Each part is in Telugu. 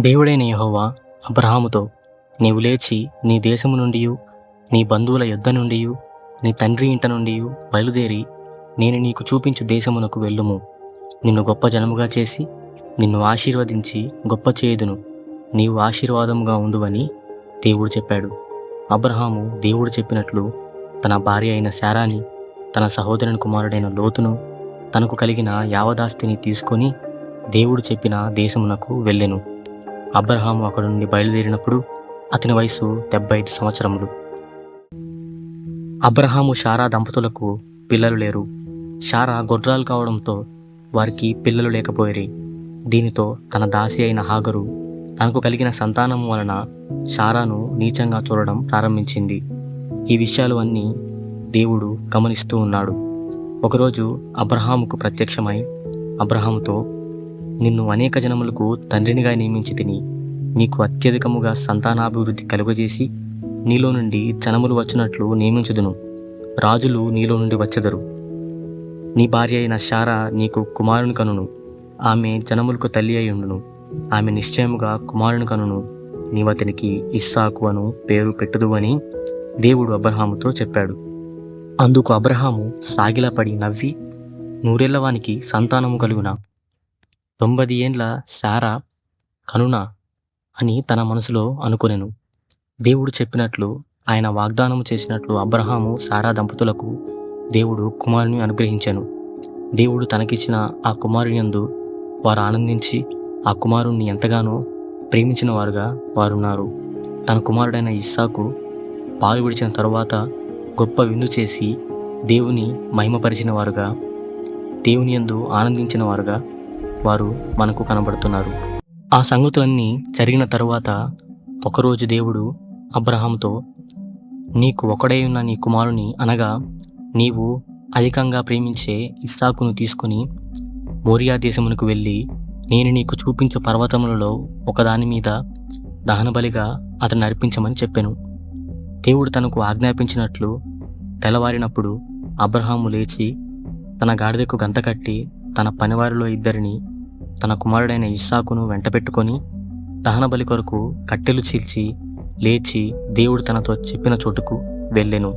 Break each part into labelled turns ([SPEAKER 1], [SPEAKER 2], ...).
[SPEAKER 1] దేవుడైన యహోవా అబ్రహాముతో నీవు లేచి నీ దేశము నుండి నీ బంధువుల యుద్ధ నుండి నీ తండ్రి ఇంట నుండి బయలుదేరి నేను నీకు చూపించు దేశమునకు వెళ్ళుము. నిన్ను గొప్ప జనముగా చేసి నిన్ను ఆశీర్వదించి గొప్ప చేయుదును. నీవు ఆశీర్వాదముగా ఉండువని దేవుడు చెప్పాడు. అబ్రహాము దేవుడు చెప్పినట్లు తన భార్య అయిన శారాని తన సహోదరుని కుమారుడైన లోతును తనకు కలిగిన యావదాస్తిని తీసుకొని దేవుడు చెప్పిన దేశమునకు వెళ్ళెను. అబ్రహాము అక్కడ నుండి బయలుదేరినప్పుడు అతని వయసు డెబ్బై ఐదు సంవత్సరములు. అబ్రహాము షారా దంపతులకు పిల్లలు లేరు. షారా గొడ్రాలు కావడంతో వారికి పిల్లలు లేకపోయారు. దీనితో తన దాసి అయిన హాగరు తనకు కలిగిన సంతానం వలన షారాను నీచంగా చూడడం ప్రారంభించింది. ఈ విషయాలు అన్నీ దేవుడు గమనిస్తూ ఉన్నాడు. ఒకరోజు అబ్రహాముకు ప్రత్యక్షమై అబ్రహాముతో నిన్ను అనేక జనములకు తండ్రినిగా నియమించి తిని నీకు అత్యధికముగా సంతానాభివృద్ధి కలుగజేసి నీలో నుండి జనములు వచ్చినట్లు నియమించుదును. రాజులు నీలో నుండి వచ్చెదరు. నీ భార్య అయిన శారా నీకు కుమారుని కనును. ఆమె జనములకు తల్లి అయి ఉండును. ఆమె నిశ్చయముగా కుమారుని కనును. నీవతనికి ఇస్సాకు అను పేరు పెట్టుదు అని దేవుడు అబ్రహాముతో చెప్పాడు. అందుకు అబ్రహాము సాగిలపడి నవ్వి నూరేళ్ళవానికి సంతానము కలుగునా తొంభై ఏండ్ల సారా కనున అని తన మనసులో అనుకొనెను. దేవుడు చెప్పినట్లు ఆయన వాగ్దానం చేసినట్లు అబ్రహాము సారా దంపతులకు దేవుడు కుమారుని అనుగ్రహించాను. దేవుడు తనకిచ్చిన ఆ కుమారుని యందు వారు ఆనందించి ఆ కుమారుణ్ణి ఎంతగానో ప్రేమించిన వారుగా వారున్నారు. తన కుమారుడైన ఇస్సాకు పాలు విడిచిన తరువాత గొప్ప విందు చేసి దేవుని మహిమపరిచిన వారుగా దేవుని యందు ఆనందించిన వారుగా వారు మనకు కనబడుతున్నారు. ఆ సంగతులన్నీ జరిగిన తరువాత ఒకరోజు దేవుడు అబ్రహాంతో నీకు ఒకడై ఉన్న నీ కుమారుని అనగా నీవు అధికంగా ప్రేమించే ఇస్సాకును తీసుకుని మోరియా దేశమునకు వెళ్ళి నేను నీకు చూపించే పర్వతములలో ఒకదాని మీద దహనబలిగా అతన్ని అర్పించమని చెప్పాను. దేవుడు తనకు ఆజ్ఞాపించినట్లు తెల్లవారినప్పుడు అబ్రహాము లేచి తన గాడిదకు గంత కట్టి తన పనివారిలో ఇద్దరిని తన కుమారుడైన ఇస్సాకును వెంటపెట్టుకొని దహనబలి కొరకు కట్టెలు చీల్చి లేచి దేవుడు తనతో చెప్పిన చోటుకు వెళ్ళెను.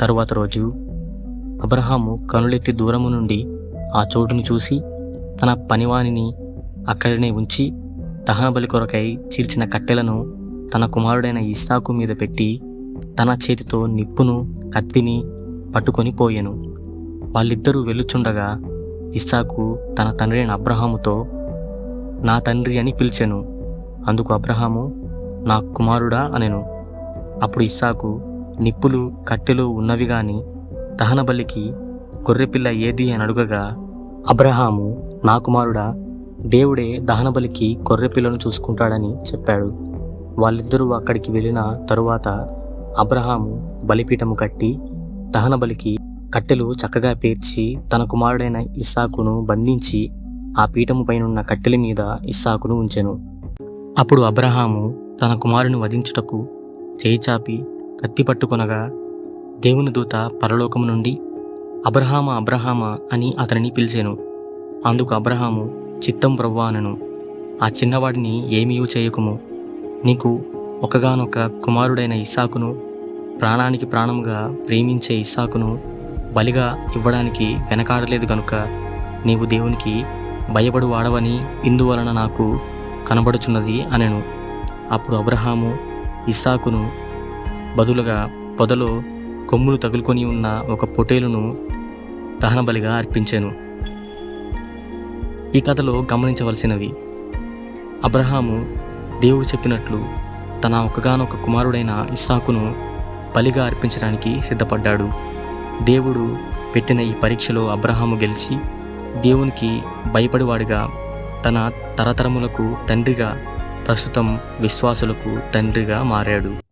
[SPEAKER 1] తరువాత రోజు అబ్రహాము కనులెత్తి దూరము నుండి ఆ చోటును చూసి తన పనివానిని అక్కడనే ఉంచి దహనబలి కొరకై చీల్చిన కట్టెలను తన కుమారుడైన ఇస్సాకు మీద పెట్టి తన చేతితో నిప్పును కత్తిని పట్టుకొని పోయెను. వాళ్ళిద్దరూ వెళ్ళుచుండగా ఇస్సాకు తన తండ్రి అయిన అబ్రహాముతో నా తండ్రి అని పిలిచాను అందుకు అబ్రహాము నా కుమారుడా అనెను. అప్పుడు ఇస్సాకు నిప్పులు కట్టెలు ఉన్నవి గాని దహనబలికి గొర్రెపిల్ల ఏది అని అడుగగా అబ్రహాము నా కుమారుడా దేవుడే దహనబలికి గొర్రెపిల్లను చూసుకుంటాడని చెప్పాడు. వాళ్ళిద్దరూ అక్కడికి వెళ్ళిన తరువాత అబ్రహాము బలిపీఠము కట్టి దహనబలికి కట్టెలు చక్కగా పేర్చి తన కుమారుడైన ఇస్సాకును బంధించి ఆ పీఠము పైనున్న కట్టెల మీద ఇస్సాకును ఉంచెను. అప్పుడు అబ్రహాము తన కుమారుని వధించుటకు చేయి చాపి కత్తి పట్టుకొనగా దేవుని దూత పరలోకము నుండి అబ్రహామ అబ్రహామ అని అతనిని పిలిచాను. అందుకు అబ్రహాము చిత్తం ప్రవ్వానను ఆ చిన్నవాడిని ఏమీ చేయకుము. నీకు ఒకగానొక కుమారుడైన ఇస్సాకును ప్రాణానికి ప్రాణముగా ప్రేమించే ఇస్సాకును బలిగా ఇవ్వడానికి వెనకాడలేదు కనుక నీవు దేవునికి భయపడు వాడవని ఇందువలన నాకు కనబడుచున్నది అనెను. అప్పుడు అబ్రహాము ఇస్సాకును బదులుగా పొదలో కొమ్ములు తగులుకొని ఉన్న ఒక పొటేలును దహనబలిగా అర్పించాను. ఈ కథలో గమనించవలసినవి. అబ్రహాము దేవుడు చెప్పినట్లు తన ఒకగానొక కుమారుడైన ఇస్సాకును బలిగా అర్పించడానికి సిద్ధపడ్డాడు. దేవుడు పెట్టిన ఈ పరీక్షలో అబ్రహాము గెలిచి దేవునికి భయపడివాడిగా తన తరతరములకు తండ్రిగా ప్రస్తుతం విశ్వాసులకు తండ్రిగా మారాడు.